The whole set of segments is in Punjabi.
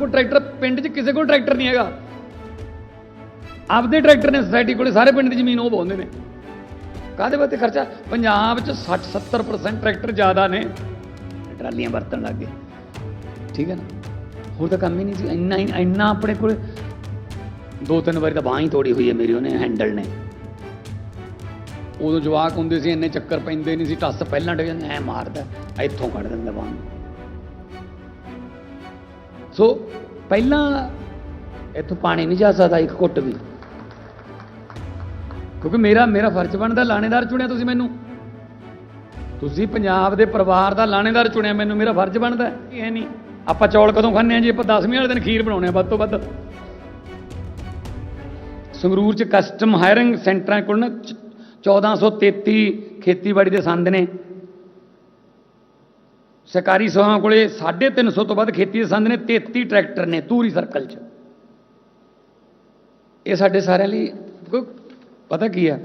ਕੋਲ ਟਰੈਕਟਰ ਪਿੰਡ 'ਚ ਕਿਸੇ ਕੋਲ ਟਰੈਕਟਰ ਨਹੀਂ ਹੈਗਾ। ਆਪਦੇ ਟਰੈਕਟਰ ਨੇ ਸੋਸਾਇਟੀ ਕੋਲੇ ਸਾਰੇ ਪਿੰਡ ਦੀ ਜ਼ਮੀਨ ਉਹ ਪਾਉਂਦੇ ਨੇ। ਕਾਹਦੇ ਵਾਸਤੇ ਖਰਚਾ? ਪੰਜਾਬ 'ਚ 60 70% ਟਰੈਕਟਰ ਜ਼ਿਆਦਾ ਨੇ। ਟਰਾਲੀਆਂ ਵਰਤਣ ਲੱਗ ਗਏ। ਠੀਕ ਹੈ ਨਾ? ਹੋਰ ਤਾਂ ਕੰਮ ਹੀ ਨਹੀਂ ਸੀ। ਇੰਨਾ ਇੰਨਾ ਆਪਣੇ ਕੋਲ ਦੋ ਤਿੰਨ ਵਾਰੀ ਤਾਂ ਬਾਂਹ ਹੀ ਤੋੜੀ ਹੋਈ ਹੈ ਮੇਰੀ ਉਹਨੇ ਹੈਂਡਲ ਨੇ। ਉਦੋਂ ਜਵਾਕ ਹੁੰਦੇ ਸੀ, ਇੰਨੇ ਚੱਕਰ ਪੈਂਦੇ ਨਹੀਂ ਸੀ, ਟੱਸ ਪਹਿਲਾਂ ਡੇ ਐ ਮਾਰਦਾ, ਇੱਥੋਂ ਕੱਢ ਦਿੰਦਾ ਬਾਂਹ। ਸੋ ਪਹਿਲਾਂ ਇੱਥੋਂ ਪਾਣੀ ਨਹੀਂ ਜਾ ਸਕਦਾ ਇੱਕ ਘੁੱਟ ਵੀ। ਕਿਉਂਕਿ ਮੇਰਾ ਮੇਰਾ ਫਰਜ਼ ਬਣਦਾ ਲਾਣੇਦਾਰ ਚੁਣਿਆ ਤੁਸੀਂ ਮੈਨੂੰ। ਤੁਸੀਂ ਪੰਜਾਬ ਦੇ ਪਰਿਵਾਰ ਦਾ ਲਾਣੇਦਾਰ ਚੁਣਿਆ, ਮੈਨੂੰ ਮੇਰਾ ਫਰਜ਼ ਬਣਦਾ ਇਹ ਨਹੀਂ, ਆਪਾਂ ਚੌਲ ਕਦੋਂ ਖਾਂਦੇ ਆ ਜੀ? ਆਪਾਂ 10ਵੀਂ ਵਾਲੇ ਦਿਨ ਖੀਰ ਬਣਾਉਣੇ ਆ ਵੱਧ ਤੋਂ ਵੱਧ। ਸੰਗਰੂਰ ਚ ਕਸਟਮ ਹਾਇਰਿੰਗ ਸੈਂਟਰਾਂ ਕੋਲ ਨਾ ਚ- 1433 ਖੇਤੀਬਾੜੀ ਦੇ ਸੰਦ ਨੇ। ਸਰਕਾਰੀ ਸਭਾਵਾਂ ਕੋਲੇ 350 ਤੋਂ ਵੱਧ ਖੇਤੀ ਦੇ ਸੰਦ ਨੇ 33 ਟਰੈਕਟਰ ਨੇ ਤੂਰੀ ਸਰਕਲ 'ਚ। ਇਹ ਸਾਡੇ ਸਾਰਿਆਂ ਲਈ ਪਤਾ ਕੀ ਆ?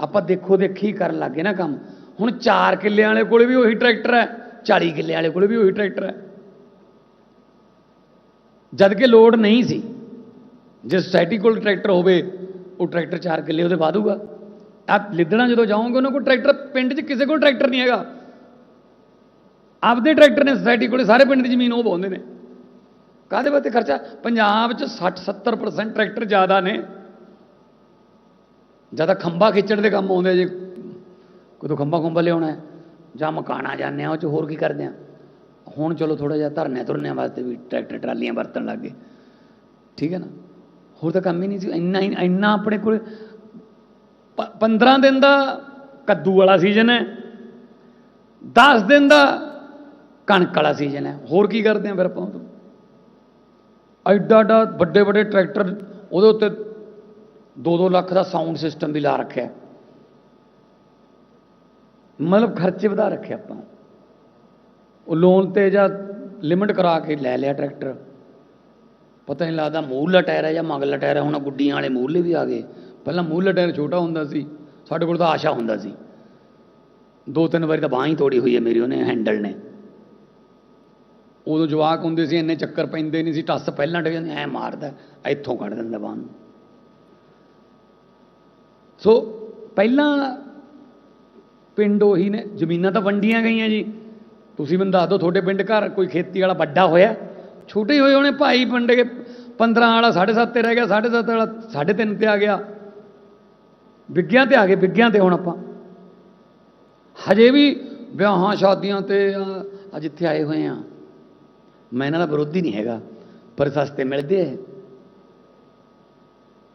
ਆਪਾਂ ਦੇਖੋ ਦੇਖੀ ਕਰਨ ਲੱਗੇ ਨਾ ਕੰਮ। ਹੁਣ 4 ਕਿੱਲੇ ਵਾਲੇ ਕੋਲੇ ਵੀ ਉਹੀ ਟਰੈਕਟਰ ਹੈ 40 ਕਿੱਲੇ ਵਾਲੇ ਕੋਲੇ ਵੀ ਉਹੀ ਟਰੈਕਟਰ ਹੈ। ਜਦ ਕਿ ਲੋਡ ਨਹੀਂ ਸੀ, ਜੇ ਸੋਸਾਇਟੀ ਕੋਲ ਟਰੈਕਟਰ ਹੋਵੇ, ਉਹ ਟਰੈਕਟਰ 4 ਕਿੱਲੇ ਉਹਦੇ ਵਾਧੂਗਾ ਆ। ਲਿੱਦਣਾ ਜਦੋਂ ਜਾਓਗੇ, ਉਹਨਾਂ ਕੋਲ ਟਰੈਕਟਰ ਪਿੰਡ 'ਚ ਕਿਸੇ ਕੋਲ ਟਰੈਕਟਰ ਨਹੀਂ ਹੈਗਾ। ਆਪਦੇ ਟਰੈਕਟਰ ਨੇ ਸੋਸਾਇਟੀ ਕੋਲੇ ਸਾਰੇ ਪਿੰਡ ਦੀ ਜ਼ਮੀਨ ਉਹ ਪਾਉਂਦੇ ਨੇ। ਕਾਹਦੇ ਵਾਸਤੇ ਖਰਚਾ? ਪੰਜਾਬ 'ਚ 60 70% ਟਰੈਕਟਰ ਜ਼ਿਆਦਾ ਨੇ। ਜ਼ਿਆਦਾ ਖੰਭਾ ਖਿੱਚਣ ਦੇ ਕੰਮ ਆਉਂਦੇ ਜੇ। ਕਦੋਂ ਖੰਭਾ ਖੰਭਾ ਲਿਆਉਣਾ ਹੈ, ਜਾਂ ਮਕਾਨਾ ਜਾਂਦੇ ਆ, ਉਹ ਚ ਹੋਰ ਕੀ ਕਰਦੇ ਆ? ਹੁਣ ਚਲੋ ਥੋੜਾ ਜਿਹਾ ਧਰਨੇ ਤੁਰਨਿਆਂ ਵਾਸਤੇ ਵੀ ਟਰੈਕਟਰ, ਟਰਾਲੀਆਂ ਵਰਤਣ ਲੱਗ ਗਏ। ਠੀਕ ਹੈ ਨਾ? ਹੋਰ ਤਾਂ ਕੰਮ ਹੀ ਨਹੀਂ ਸੀ। ਇੰਨਾ ਹੀ, ਇੰਨਾ ਆਪਣੇ ਕੋਲ 15 ਦਿਨ ਦਾ ਕੱਦੂ ਵਾਲਾ ਸੀਜ਼ਨ ਹੈ। 10 ਦਿਨ ਦਾ ਕਣਕ ਵਾਲਾ ਸੀਜ਼ਨ ਹੈ। ਹੋਰ ਕੀ ਕਰਦੇ ਆ ਫਿਰ ਆਪਾਂ ਉਦੋਂ? ਐਡਾ ਐਡਾ ਵੱਡੇ ਵੱਡੇ ਟਰੈਕਟਰ ਉਹਦੇ ਉੱਤੇ 2-2 ਲੱਖ ਦਾ ਸਾਊਂਡ ਸਿਸਟਮ ਵੀ ਲਾ ਰੱਖਿਆ। ਮਤਲਬ ਖਰਚੇ ਵਧਾ ਰੱਖੇ ਆਪਾਂ। ਉਹ ਲੋਨ ਤੇ ਜਾਂ ਲਿਮਟ ਕਰਾ ਕੇ ਲੈ ਲਿਆ ਟਰੈਕਟਰ। ਪਤਾ ਨਹੀਂ ਲੱਗਦਾ ਮੂਹਰਲਾ ਟਾਇਰ ਹੈ ਜਾਂ ਮਗਲਾ ਟਾਇਰ ਹੈ, ਹੁਣ ਗੁੱਡੀਆਂ ਵਾਲੇ ਮੂਹਰਲੇ ਵੀ ਆ ਗਏ। ਪਹਿਲਾਂ ਮੂਹਰਲਾ ਟਾਇਰ ਛੋਟਾ ਹੁੰਦਾ ਸੀ, ਸਾਡੇ ਕੋਲ ਤਾਂ ਆਸ਼ਾ ਹੁੰਦਾ ਸੀ। ਦੋ ਤਿੰਨ ਵਾਰੀ ਤਾਂ ਬਾਂਹ ਹੀ ਤੋੜੀ ਹੋਈ ਹੈ ਮੇਰੀ, ਉਹਨੇ ਹੈਂਡਲ ਨੇ। ਉਦੋਂ ਜਵਾਕ ਹੁੰਦੇ ਸੀ, ਇੰਨੇ ਚੱਕਰ ਪੈਂਦੇ ਨਹੀਂ ਸੀ, ਟੱਸ ਪਹਿਲਾਂ ਡੇ ਐ ਮਾਰਦਾ, ਇੱਥੋਂ ਕੱਢ ਦਿੰਦਾ ਬਾਂਹ ਸੋ ਪਹਿਲਾਂ ਪਿੰਡ ਉਹੀ ਨੇ, ਜ਼ਮੀਨਾਂ ਤਾਂ ਵੰਡੀਆਂ ਗਈਆਂ ਜੀ। ਤੁਸੀਂ ਮੈਨੂੰ ਦੱਸ ਦਿਓ, ਤੁਹਾਡੇ ਪਿੰਡ ਘਰ ਕੋਈ ਖੇਤੀ ਵਾਲਾ ਵੱਡਾ ਹੋਇਆ? ਛੋਟੇ ਹੋਏ ਹੋਣੇ ਭਾਈ ਪਿੰਡ ਕੇ 15 ਵਾਲਾ 7.5 ਤੇ ਰਹਿ ਗਿਆ 7.5 ਵਾਲਾ 3.5 ਤੇ ਆ ਗਿਆ। ਵਿਗਿਆਂ ਤੇ ਆ ਗਏ, ਵਿਗਿਆਂ ਤੇ ਹੁਣ ਆਪਾਂ। ਹਜੇ ਵੀ ਵਿਆਹਾਂ, ਸ਼ਾਦੀਆਂ ਤੇ ਆ ਜਿੱਥੇ ਆਏ ਹੋਏ ਆ। ਮੈਂ ਇਹਨਾਂ ਦਾ ਵਿਰੋਧੀ ਨਹੀਂ ਹੈਗਾ ਪਰ ਸਸਤੇ ਮਿਲਦੇ ਐ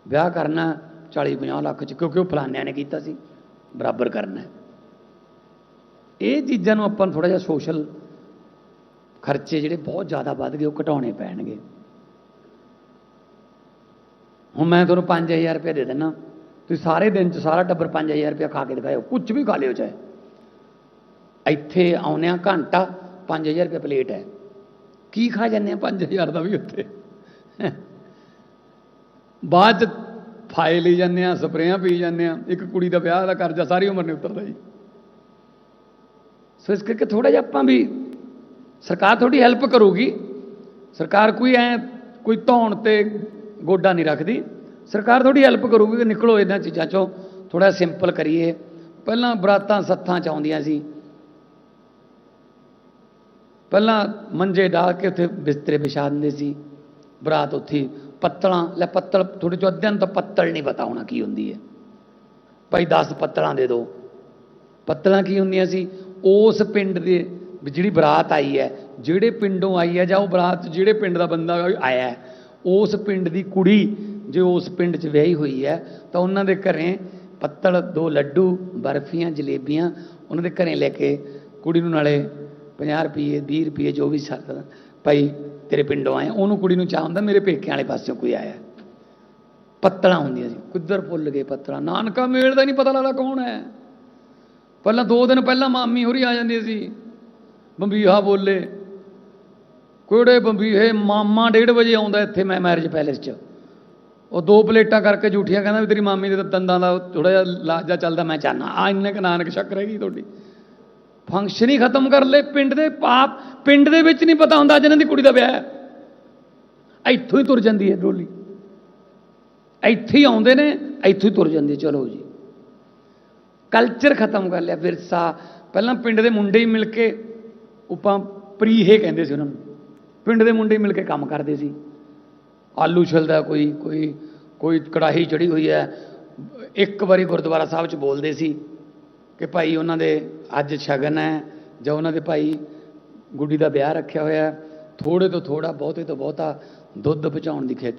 ਵਿਆਹ ਕਰਨਾ 40 50 ਲੱਖ ਚ ਕਿਉਂਕਿ ਉਹ ਫਲਾਨਿਆਂ ਨੇ ਕੀਤਾ ਸੀ ਬਰਾਬਰ ਕਰਨਾ ਹੈ। ਇਹ ਚੀਜ਼ਾਂ ਨੂੰ ਆਪਾਂ ਨੂੰ ਥੋੜਾ ਜਿਹਾ ਸੋਸ਼ਲ ਖਰਚੇ ਜਿਹੜੇ ਬਹੁਤ ਜ਼ਿਆਦਾ ਵੱਧ ਗਏ ਉਹ ਘਟਾਉਣੇ ਪੈਣਗੇ ਹੁਣ ਮੈਂ ਤੁਹਾਨੂੰ 5000 ਰੁਪਏ ਦੇ ਦਿੰਦਾ ਤੁਸੀਂ ਸਾਰੇ ਦਿਨ ਚ ਸਾਰਾ ਟੱਬਰ 5000 ਰੁਪਏ ਖਾ ਕੇ ਦਿਖਾਓ ਕੁਝ ਵੀ ਖਾ ਲਿਓ ਚਾਹੇ ਇੱਥੇ ਆਉਨੇ ਆ ਘੰਟਾ 5000 ਰੁਪਏ ਪਲੇਟ ਹੈ ਕੀ ਖਾ ਜਾਂਦੇ ਆ? 5000 ਦਾ ਵੀ ਉੱਥੇ। ਬਾਅਦ ਚ ਫਾਇਲ ਲਈ ਜਾਂਦੇ ਆ, ਸਪਰੇਆਂ ਪੀ ਜਾਂਦੇ ਆ। ਇੱਕ ਕੁੜੀ ਦਾ ਵਿਆਹ ਦਾ ਕਰਜ਼ਾ ਸਾਰੀ ਉਮਰ ਨਹੀਂ ਉਤਰਦਾ ਜੀ। ਸੋ ਇਸ ਕਰਕੇ ਥੋੜਾ ਜਿਹਾ ਆਪਾਂ ਵੀ ਸਰਕਾਰ ਥੋੜੀ ਹੈਲਪ ਕਰੂਗੀ। ਸਰਕਾਰ ਕੋਈ ਐ ਕੋਈ ਧੌਣ ਤੇ ਗੋਡਾ ਨਹੀਂ ਰੱਖਦੀ। ਸਰਕਾਰ ਥੋੜੀ ਹੈਲਪ ਕਰੂਗੀ ਕਿ ਨਿਕਲੋ ਇਹਨਾਂ ਚੀਜ਼ਾਂ ਚੋਂ ਥੋੜਾ ਸਿੰਪਲ ਕਰੀਏ। ਪਹਿਲਾਂ ਬਰਾਤਾਂ ਸੱਥਾਂ ਚ ਆਉਂਦੀਆਂ ਸੀ। ਪਹਿਲਾਂ ਮੰਜੇ ਢਾ ਕੇ ਉੱਥੇ ਬਿਸਤਰੇ ਵਿਛਾ ਦਿੰਦੇ ਸੀ। ਬਰਾਤ ਉੱਥੇ ਪੱਤਲਾਂ, ਲੈ ਪੱਤਲ ਥੋੜੇ ਚੋਂ ਅੱਧਿਆਂ ਨੂੰ ਤਾਂ ਪੱਤਲ ਨਹੀਂ ਪਤਾ ਹੋਣਾ ਕੀ ਹੁੰਦੀ ਹੈ। ਭਾਈ 10 ਪੱਤਲਾਂ ਦੇ ਦਿਓ। ਪੱਤਲਾਂ ਕੀ ਹੁੰਦੀਆਂ ਸੀ? ਉਸ ਪਿੰਡ ਦੇ ਜਿਹੜੀ ਬਰਾਤ ਆਈ ਹੈ, ਜਿਹੜੇ ਪਿੰਡੋਂ ਆਈ ਹੈ ਜਾਂ ਉਹ ਬਰਾਤ ਜਿਹੜੇ ਪਿੰਡ ਦਾ ਬੰਦਾ ਆਇਆ ਉਸ ਪਿੰਡ ਦੀ ਕੁੜੀ ਜੇ ਉਸ ਪਿੰਡ 'ਚ ਵਿਆਹੀ ਹੋਈ ਹੈ, ਤਾਂ ਉਹਨਾਂ ਦੇ ਘਰੇ ਪੱਤਲ, ਦੋ ਲੱਡੂ, ਬਰਫੀਆਂ, ਜਲੇਬੀਆਂ ਉਹਨਾਂ ਦੇ ਘਰੇ ਲੈ ਕੇ ਕੁੜੀ ਨੂੰ ਨਾਲੇ 50 ਰੁਪਏ 20 ਰੁਪਏ ਜੋ ਵੀ ਸਕਦਾ ਭਾਈ ਤੇਰੇ ਪਿੰਡੋਂ ਆਏ ਉਹਨੂੰ ਕੁੜੀ ਨੂੰ ਚਾਹ ਹੁੰਦਾ, ਮੇਰੇ ਪੇਕਿਆਂ ਵਾਲੇ ਪਾਸਿਓਂ ਕੋਈ ਆਇਆ। ਪੱਤਲਾਂ ਹੁੰਦੀਆਂ ਸੀ ਕਿੱਧਰ ਭੁੱਲ ਗਏ ਪੱਤਲਾਂ। ਨਾਨਕਾ ਮੇਲ ਦਾ ਨਹੀਂ ਪਤਾ ਲੱਗਦਾ ਕੌਣ ਹੈ। ਪਹਿਲਾਂ ਦੋ ਦਿਨ ਪਹਿਲਾਂ ਮਾਮੀ ਹੋਰੀ ਆ ਜਾਂਦੀ ਸੀ, ਬੰਬੀਹਾ ਬੋਲੇ। ਕੋੜੇ ਬੰਬੀਹੇ, ਮਾਮਾ 1:30 ਵਜੇ ਆਉਂਦਾ ਇੱਥੇ ਮੈਂ ਮੈਰਿਜ ਪੈਲੇਸ 'ਚ। ਉਹ ਦੋ ਪਲੇਟਾਂ ਕਰਕੇ ਝੂਠੀਆਂ ਕਹਿੰਦਾ ਵੀ ਤੇਰੀ ਮਾਮੀ ਦੇ ਦੰਦਾਂ ਦਾ ਥੋੜਾ ਜਿਹਾ ਲਾਜਾ ਚੱਲਦਾ, ਮੈਂ ਚਾਹਨਾ। ਆ ਇੰਨੇ ਕੁ ਨਾਨਕ ਸ਼ੱਕ ਰਹਿ ਗਈ ਤੁਹਾਡੀ। ਫੰਕਸ਼ਨ ਹੀ ਖਤਮ ਕਰ ਲਏ, ਪਿੰਡ ਦੇ ਪਾਪ, ਪਿੰਡ ਦੇ ਵਿੱਚ ਨਹੀਂ ਪਤਾ ਹੁੰਦਾ ਅੱਜ ਇਹਨਾਂ ਦੀ ਕੁੜੀ ਦਾ ਵਿਆਹ ਹੈ। ਇੱਥੋਂ ਹੀ ਤੁਰ ਜਾਂਦੀ ਹੈ ਡੋਲੀ। ਇੱਥੇ ਹੀ ਆਉਂਦੇ ਨੇ, ਇੱਥੋਂ ਹੀ ਤੁਰ ਜਾਂਦੀ ਹੈ। ਚਲੋ ਜੀ। ਕਲਚਰ ਖਤਮ ਕਰ ਲਿਆ ਵਿਰਸਾ ਪਹਿਲਾਂ ਪਿੰਡ ਦੇ ਮੁੰਡੇ ਹੀ ਮਿਲ ਕੇ ਉਪਾਂ ਪ੍ਰੀਹੇ ਕਹਿੰਦੇ ਸੀ ਉਹਨਾਂ ਨੂੰ। ਪਿੰਡ ਦੇ ਮੁੰਡੇ ਮਿਲ ਕੇ ਕੰਮ ਕਰਦੇ ਸੀ। ਆਲੂ ਛਿਲਦਾ ਕੋਈ ਕੋਈ ਕੋਈ ਕੜਾਹੀ ਚੜੀ ਹੋਈ ਹੈ। ਇੱਕ ਵਾਰੀ ਗੁਰਦੁਆਰਾ ਸਾਹਿਬ 'ਚ ਬੋਲਦੇ ਸੀ। ਕਿ ਭਾਈ ਉਹਨਾਂ ਦੇ ਅੱਜ ਸ਼ਗਨ ਹੈ ਜਾਂ ਉਹਨਾਂ ਦੇ ਭਾਈ ਗੁੱਡੀ ਦਾ ਵਿਆਹ ਰੱਖਿਆ ਹੋਇਆ ਹੈ ਥੋੜੇ ਤੋਂ ਥੋੜਾ ਬਹੁਤੇ ਤੋਂ ਬਹੁਤਾ ਦੁੱਧ ਪਹੁੰਚਾਉਣ ਦੀ ਖੇ-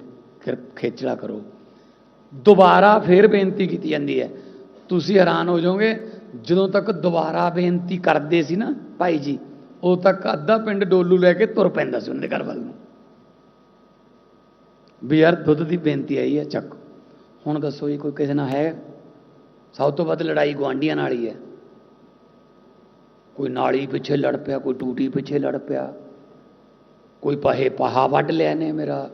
ਖੇ- ਖੇਚਲਾ ਕਰੋ। ਦੁਬਾਰਾ ਫੇਰ ਬੇਨਤੀ ਕੀਤੀ ਜਾਂਦੀ ਹੈ। ਤੁਸੀਂ ਹੈਰਾਨ ਹੋ ਜਾਓਗੇ, ਜਦੋਂ ਤੱਕ ਦੁਬਾਰਾ ਬੇਨਤੀ ਕਰਦੇ ਸੀ ਨਾ ਭਾਈ ਜੀ, ਉਦੋਂ ਤੱਕ ਅੱਧਾ ਪਿੰਡ ਡੋਲੂ ਲੈ ਕੇ ਤੁਰ ਪੈਂਦਾ ਸੀ ਉਹਨਾਂ ਘਰ ਵੱਲ ਨੂੰ। ਵੀ ਯਾਰ ਦੁੱਧ ਦੀ ਬੇਨਤੀ ਆਈ ਹੈ, ਚੱਕ। ਹੁਣ ਦੱਸੋ ਜੀ, ਕੋਈ ਕਿਸੇ ਨਾਲ ਹੈ? ਸਭ ਤੋਂ ਵੱਧ ਲੜਾਈ ਗੁਆਂਢੀਆਂ ਨਾਲ ਹੀ ਹੈ। ਕੋਈ ਨਾਲੀ ਪਿੱਛੇ ਲੜ ਪਿਆ, ਕੋਈ ਟੂਟੀ ਪਿੱਛੇ ਲੜ ਪਿਆ, ਕੋਈ ਪਹੇ ਪਹਾ ਵੱਢ ਲਿਆ ਨੇ ਮੇਰਾ।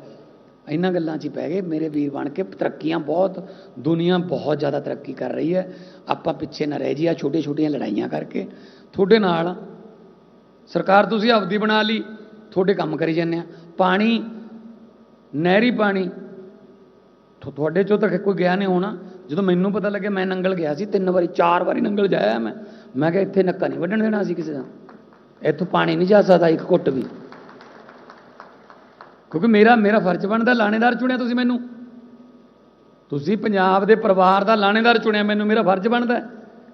ਇਹਨਾਂ ਗੱਲਾਂ 'ਚ ਹੀ ਪੈ ਗਏ। ਮੇਰੇ ਵੀਰ ਬਣ ਕੇ ਤਰੱਕੀਆਂ ਬਹੁਤ, ਦੁਨੀਆ ਬਹੁਤ ਜ਼ਿਆਦਾ ਤਰੱਕੀ ਕਰ ਰਹੀ ਹੈ। ਆਪਾਂ ਪਿੱਛੇ ਨਾ ਰਹਿ ਜੀ ਆ ਛੋਟੀਆਂ ਛੋਟੀਆਂ ਲੜਾਈਆਂ ਕਰਕੇ। ਤੁਹਾਡੇ ਨਾਲ, ਸਰਕਾਰ ਤੁਸੀਂ ਆਪਦੀ ਬਣਾ ਲਈ, ਤੁਹਾਡੇ ਕੰਮ ਕਰੀ ਜਾਂਦੇ ਆ। ਪਾਣੀ, ਨਹਿਰੀ ਪਾਣੀ ਤੁਹਾਡੇ ਚੋਂ ਤਾਂ ਕੋਈ ਗਿਆ ਨਹੀਂ ਹੋਣਾ। ਜਦੋਂ ਮੈਨੂੰ ਪਤਾ ਲੱਗਿਆ ਮੈਂ ਨੰਗਲ ਗਿਆ ਸੀ, ਤਿੰਨ ਵਾਰੀ, ਚਾਰ ਵਾਰੀ ਨੰਗਲ ਜਾਇਆ ਮੈਂ। ਮੈਂ ਕਿਹਾ ਇੱਥੇ ਨੱਕਾ ਨਹੀਂ ਵੱਢਣ ਦੇਣਾ ਸੀ ਕਿਸੇ ਦਾ। ਇੱਥੋਂ ਪਾਣੀ ਨਹੀਂ ਜਾ ਸਕਦਾ ਇੱਕ ਘੁੱਟ ਵੀ। ਕਿਉਂਕਿ ਮੇਰਾ ਮੇਰਾ ਫਰਜ਼ ਬਣਦਾ ਲਾਣੇਦਾਰ ਚੁਣਿਆ ਤੁਸੀਂ ਮੈਨੂੰ। ਤੁਸੀਂ ਪੰਜਾਬ ਦੇ ਪਰਿਵਾਰ ਦਾ ਲਾਣੇਦਾਰ ਚੁਣਿਆ ਮੈਨੂੰ, ਮੇਰਾ ਫਰਜ਼ ਬਣਦਾ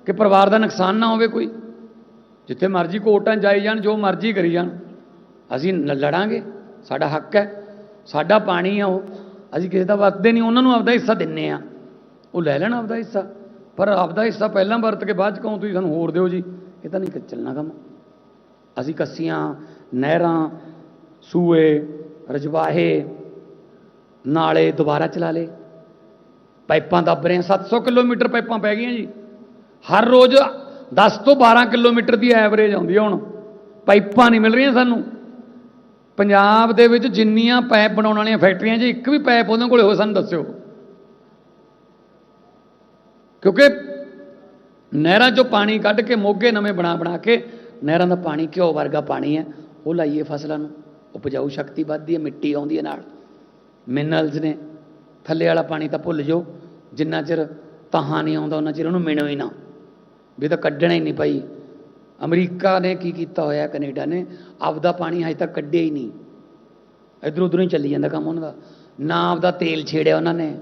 ਕਿ ਪਰਿਵਾਰ ਦਾ ਨੁਕਸਾਨ ਨਾ ਹੋਵੇ ਕੋਈ। ਜਿੱਥੇ ਮਰਜ਼ੀ ਕੋਰਟਾਂ 'ਚ ਜਾਈ ਜਾਣ, ਜੋ ਮਰਜ਼ੀ ਕਰੀ ਜਾਣ। ਅਸੀਂ ਨ- ਲੜਾਂਗੇ, ਸਾਡਾ ਹੱਕ ਹੈ, ਸਾਡਾ ਪਾਣੀ ਆ ਉਹ। ਅਸੀਂ ਕਿਸੇ ਦਾ ਵਰਤਦੇ ਨਹੀਂ, ਉਹਨਾਂ ਨੂੰ ਆਪਦਾ ਹਿੱਸਾ ਦਿੰਨੇ ਆ। ਉਹ ਲੈ ਲੈਣ ਆਪਦਾ ਹਿੱਸਾ। ਪਰ ਆਪਦਾ ਹਿੱਸਾ ਪਹਿਲਾਂ ਵਰਤ ਕੇ ਬਾਅਦ ਚ ਕਹੋ, ਤੁਸੀਂ ਸਾਨੂੰ ਹੋਰ ਦਿਓ ਜੀ। ਇਹ ਤਾਂ ਨਹੀਂ ਚੱਲਣਾ ਕੰਮ। ਅਸੀਂ ਕੱਸੀਆਂ, ਨਹਿਰਾਂ, ਸੂਏ, ਰਜਵਾਹੇ, ਨਾਲੇ ਦੁਬਾਰਾ ਚਲਾ ਲੇ ਪਾਈਪਾਂ ਦੱਬ ਰਹੇ ਆ 700 ਕਿਲੋਮੀਟਰ ਪਾਈਪਾਂ ਪੈ ਗਈਆਂ ਜੀ। ਹਰ ਰੋਜ਼ 10 ਤੋਂ 12 ਕਿਲੋਮੀਟਰ ਦੀ ਐਵਰੇਜ ਆਉਂਦੀ ਹੁਣ। ਪਾਈਪਾਂ ਨਹੀਂ ਮਿਲ ਰਹੀਆਂ ਸਾਨੂੰ। ਪੰਜਾਬ ਦੇ ਵਿੱਚ ਜਿੰਨੀਆਂ ਪਾਈਪ ਬਣਾਉਣ ਵਾਲੀਆਂ ਫੈਕਟਰੀਆਂ 'ਚ ਇੱਕ ਵੀ ਪਾਈਪ ਉਹਨਾਂ ਕੋਲੇ ਹੋ ਸਾਨੂੰ ਦੱਸਿਓ। ਕਿਉਂਕਿ ਨਹਿਰਾਂ 'ਚੋਂ ਪਾਣੀ ਕੱਢ ਕੇ ਮੋਗੇ ਨਵੇਂ ਬਣਾ ਬਣਾ ਕੇ ਨਹਿਰਾਂ ਦਾ ਪਾਣੀ ਘਿਓ ਵਰਗਾ ਪਾਣੀ ਹੈ ਉਹ ਲਾਈਏ ਫਸਲਾਂ ਨੂੰ ਉਪਜਾਊ ਸ਼ਕਤੀ ਵੱਧਦੀ ਹੈ ਮਿੱਟੀ ਆਉਂਦੀ ਹੈ ਨਾਲ ਮਿਨਰਲਸ ਨੇ ਥੱਲੇ ਵਾਲਾ ਪਾਣੀ ਤਾਂ ਭੁੱਲ ਜਾਓ ਜਿੰਨਾ ਚਿਰ ਤਹਾਂ ਨਹੀਂ ਆਉਂਦਾ ਉਹਨਾਂ ਚਿਰ ਉਹਨੂੰ ਮਿਣੋ ਹੀ ਨਾ ਵੀ ਇਹ ਤਾਂ ਕੱਢਣਾ ਹੀ ਨਹੀਂ ਭਾਈ ਅਮਰੀਕਾ ਨੇ ਕੀ ਕੀਤਾ ਹੋਇਆ ਕੈਨੇਡਾ ਨੇ ਆਪਦਾ ਪਾਣੀ ਹਜੇ ਤੱਕ ਕੱਢਿਆ ਹੀ ਨਹੀਂ ਇਧਰੋਂ ਉਧਰੋਂ ਹੀ ਚੱਲੀ ਜਾਂਦਾ ਕੰਮ ਉਹਨਾਂ ਦਾ ਨਾ ਆਪਦਾ ਤੇਲ ਛੇੜਿਆ ਉਹਨਾਂ ਨੇ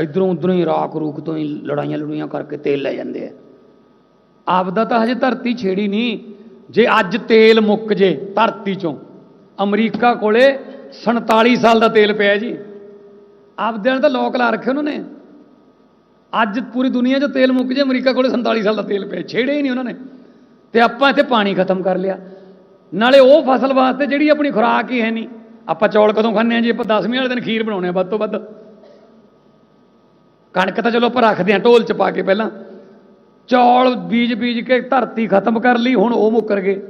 ਇਧਰੋਂ ਉਧਰੋਂ ਹੀ ਰਾਕ ਰੂਕ ਤੋਂ ਹੀ ਲੜਾਈਆਂ ਲੜੂਈਆਂ ਕਰਕੇ ਤੇਲ ਲੈ ਜਾਂਦੇ ਆ। ਆਪਦਾ ਤਾਂ ਹਜੇ ਧਰਤੀ ਛੇੜੀ ਨਹੀਂ, ਜੇ ਅੱਜ ਤੇਲ ਮੁੱਕ ਜੇ ਧਰਤੀ ਚੋਂ। ਅਮਰੀਕਾ ਕੋਲੇ 47 ਸਾਲ ਦਾ ਤੇਲ ਪਿਆ ਜੀ। ਆਪਦੇ ਨਾਲ ਤਾਂ ਲੋਕ ਲਾ ਰੱਖੇ ਉਹਨਾਂ ਨੇ। ਅੱਜ ਪੂਰੀ ਦੁਨੀਆ 'ਚ ਤੇਲ ਮੁੱਕ ਜੇ, ਅਮਰੀਕਾ ਕੋਲੇ 47 ਸਾਲ ਦਾ ਤੇਲ ਪਿਆ, ਛੇੜੇ ਹੀ ਨਹੀਂ ਉਹਨਾਂ ਨੇ। ਤੇ ਆਪਾਂ ਇੱਥੇ ਪਾਣੀ ਖਤਮ ਕਰ ਲਿਆ। ਨਾਲੇ ਉਹ ਫਸਲ ਵਾਸਤੇ ਜਿਹੜੀ ਆਪਣੀ ਖੁਰਾਕ ਹੀ ਹੈ ਨਹੀਂ। ਆਪਾਂ ਚੌਲ ਕਦੋਂ ਖਾਂਦੇ ਆ ਜੀ? ਆਪਾਂ 10ਵੀਂ ਵਾਲੇ ਦਿਨ ਖੀਰ ਬਣਾਉਣੇ ਆ ਵੱਧ ਤੋਂ ਵੱਧ। ਕਣਕ ਤਾਂ ਚਲੋ ਆਪਾਂ ਰੱਖਦੇ ਆ ਢੋਲ ਚ ਪਾ ਕੇ ਪਹਿਲਾਂ। ਚੌਲ, ਬੀਜ ਬੀਜ ਕੇ ਧਰਤੀ ਖਤਮ ਕਰ ਲਈ, ਹੁਣ ਉਹ ਮੁੱਕਰ ਗਏ।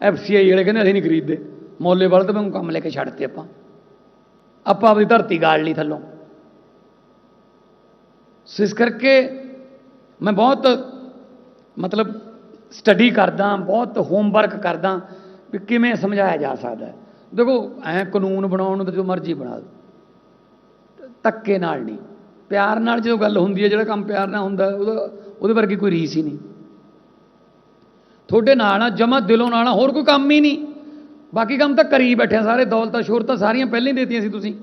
ਐਫਸੀਆਈ ਵਾਲੇ ਕਹਿੰਦੇ ਅਸੀਂ ਨਹੀਂ ਖਰੀਦਦੇ। ਮੌਲੇ ਵਾਲੇ ਤਾਂ ਮੈਂ ਕੰਮ ਲੈ ਕੇ ਛੱਡਤੇ ਆਪਾਂ। ਆਪਾਂ ਆਪਣੀ ਧਰਤੀ ਗਾਲ ਲਈ ਥੱਲੋਂ। ਸੋ ਇਸ ਕਰਕੇ ਮੈਂ ਬਹੁਤ ਮਤਲਬ ਸਟੱਡੀ ਕਰਦਾ, ਬਹੁਤ ਹੋਮਵਰਕ ਕਰਦਾ ਵੀ ਕਿਵੇਂ ਸਮਝਾਇਆ ਜਾ ਸਕਦਾ ਦੇਖੋ, ਐ ਕਾਨੂੰਨ ਬਣਾਉਣ ਨੂੰ ਤਾਂ ਜੋ ਮਰਜ਼ੀ ਬਣਾ ਦਿਓ। ਧੱਕੇ ਨਾਲ ਨਹੀਂ। ਪਿਆਰ ਨਾਲ ਜਦੋਂ ਗੱਲ ਹੁੰਦੀ ਹੈ ਜਿਹੜਾ ਕੰਮ ਪਿਆਰ ਨਾਲ ਹੁੰਦਾ ਉਹਦਾ ਉਹਦੇ ਵਰਗੀ ਕੋਈ ਰੀਸ ਹੀ ਨਹੀਂ। ਤੁਹਾਡੇ ਨਾਲ ਆ ਜਮਾ ਦਿਲੋਂ ਨਾਲ ਆ, ਹੋਰ ਕੋਈ ਕੰਮ ਹੀ ਨਹੀਂ। ਬਾਕੀ ਕੰਮ ਤਾਂ ਕਰੀ ਬੈਠੇ ਆ ਸਾਰੇ ਦੌਲਤਾਂ ਸ਼ੋਹਰਤਾਂ ਸਾਰੀਆਂ ਪਹਿਲਾਂ ਹੀ ਦੇਤੀਆਂ ਸੀ ਤੁਸੀਂ।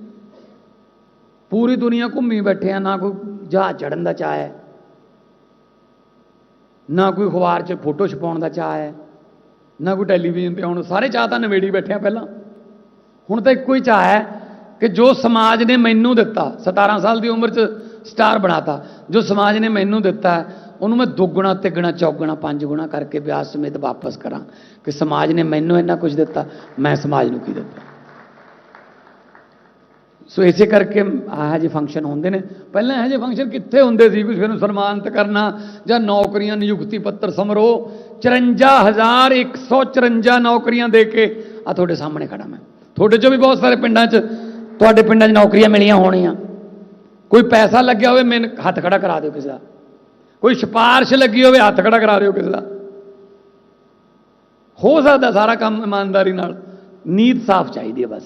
ਪੂਰੀ ਦੁਨੀਆ ਘੁੰਮੀ ਬੈਠੇ ਆ ਨਾ ਕੋਈ ਜਹਾਜ਼ ਚੜਨ ਦਾ ਚਾਹ ਹੈ। ਨਾ ਕੋਈ ਅਖਬਾਰ 'ਚ ਫੋਟੋ ਛਪਾਉਣ ਦਾ ਚਾਹ ਹੈ। ਨਾ ਕੋਈ ਟੈਲੀਵਿਜ਼ਨ ਤੇ ਆਉਣ ਸਾਰੇ ਚਾਹ ਤਾਂ ਨਵੇੜੀ ਬੈਠੇ ਆ ਪਹਿਲਾਂ। ਹੁਣ ਤਾਂ ਇੱਕੋ ਹੀ ਚਾਹ ਹੈ ਕਿ ਜੋ ਸਮਾਜ ਨੇ ਮੈਨੂੰ ਦਿੱਤਾ 17 ਸਾਲ ਦੀ ਉਮਰ 'ਚ ਸਟਾਰ ਬਣਾਤਾ, ਜੋ ਸਮਾਜ ਨੇ ਮੈਨੂੰ ਦਿੱਤਾ, ਉਹਨੂੰ ਮੈਂ ਦੁੱਗਣਾ, ਤਿੱਗਣਾ, ਚੌਗਣਾ, ਪੰਜ ਗੁਣਾ ਕਰਕੇ ਵਿਆਹ ਸਮੇਤ ਵਾਪਸ ਕਰਾਂ ਕਿ ਸਮਾਜ ਨੇ ਮੈਨੂੰ ਇੰਨਾ ਕੁਝ ਦਿੱਤਾ, ਮੈਂ ਸਮਾਜ ਨੂੰ ਕੀ ਦਿੱਤਾ? ਸੋ ਇਸੇ ਕਰਕੇ ਆਹ ਜਿਹੇ ਫੰਕਸ਼ਨ ਹੁੰਦੇ ਨੇ। ਪਹਿਲਾਂ ਇਹੋ ਜਿਹੇ ਫੰਕਸ਼ਨ ਕਿੱਥੇ ਹੁੰਦੇ ਸੀ ਵੀ ਕਿਸੇ ਨੂੰ ਸਨਮਾਨਿਤ ਕਰਨਾ ਜਾਂ ਨੌਕਰੀਆਂ, ਨਿਯੁਕਤੀ ਪੱਤਰ, ਸਮਾਰੋਹ? 54154 ਨੌਕਰੀਆਂ ਦੇ ਕੇ ਆ ਤੁਹਾਡੇ ਸਾਹਮਣੇ ਖੜਾ ਮੈਂ। ਤੁਹਾਡੇ ਚੋਂ ਵੀ ਬਹੁਤ ਸਾਰੇ ਪਿੰਡਾਂ 'ਚ ਤੁਹਾਡੇ ਪਿੰਡਾਂ 'ਚ ਨੌਕਰੀਆਂ ਮਿਲੀਆਂ ਹੋਣੀਆਂ। ਕੋਈ ਪੈਸਾ ਲੱਗਿਆ ਹੋਵੇ, ਮੈਨੂੰ ਹੱਥ ਖੜਾ ਕਰਾ ਦਿਓ ਕਿਸੇ ਦਾ। ਕੋਈ ਸਿਫਾਰਿਸ਼ ਲੱਗੀ ਹੋਵੇ, ਹੱਥ ਖੜਾ ਕਰਾ ਦਿਓ ਕਿਸੇ ਦਾ। ਹੋ ਸਕਦਾ ਸਾਰਾ ਕੰਮ ਇਮਾਨਦਾਰੀ ਨਾਲ। ਨੀਤ ਸਾਫ਼ ਚਾਹੀਦੀ ਹੈ ਬਸ।